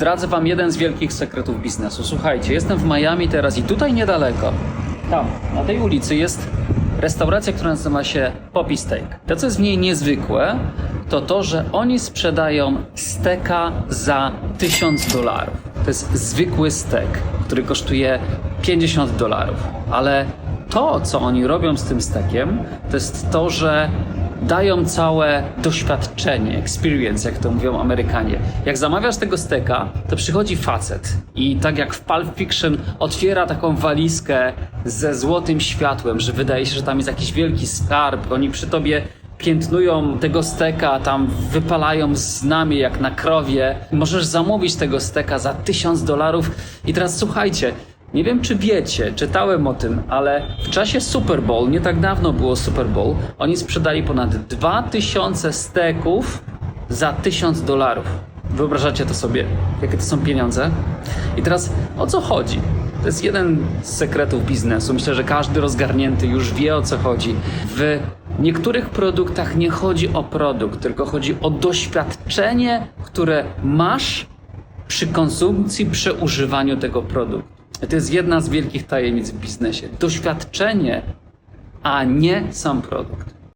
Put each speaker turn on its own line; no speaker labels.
Zdradzę wam jeden z wielkich sekretów biznesu. Słuchajcie, jestem w Miami teraz i tutaj niedaleko, tam, na tej ulicy jest restauracja, która nazywa się Poppy Steak. To, co jest w niej niezwykłe, to to, że oni sprzedają steka za 1000 dolarów. To jest zwykły stek, który kosztuje 50 dolarów. Ale to, co oni robią z tym stekiem, to jest to, że dają całe doświadczenie, experience, jak to mówią Amerykanie. Jak zamawiasz tego steka, to przychodzi facet i tak jak w Pulp Fiction otwiera taką walizkę ze złotym światłem, że wydaje się, że tam jest jakiś wielki skarb. Oni przy tobie piętnują tego steka, tam wypalają znamie jak na krowie. Możesz zamówić tego steka za tysiąc dolarów. I teraz słuchajcie, nie wiem, czy wiecie, czytałem o tym, ale w czasie Super Bowl, nie tak dawno było Super Bowl, oni sprzedali ponad 2000 steków za 1000 dolarów. Wyobrażacie to sobie, jakie to są pieniądze? I teraz o co chodzi? To jest jeden z sekretów biznesu. Myślę, że każdy rozgarnięty już wie o co chodzi. W niektórych produktach nie chodzi o produkt, tylko chodzi o doświadczenie, które masz przy konsumpcji, przy używaniu tego produktu. To jest jedna z wielkich tajemnic w biznesie. Doświadczenie, a nie sam produkt.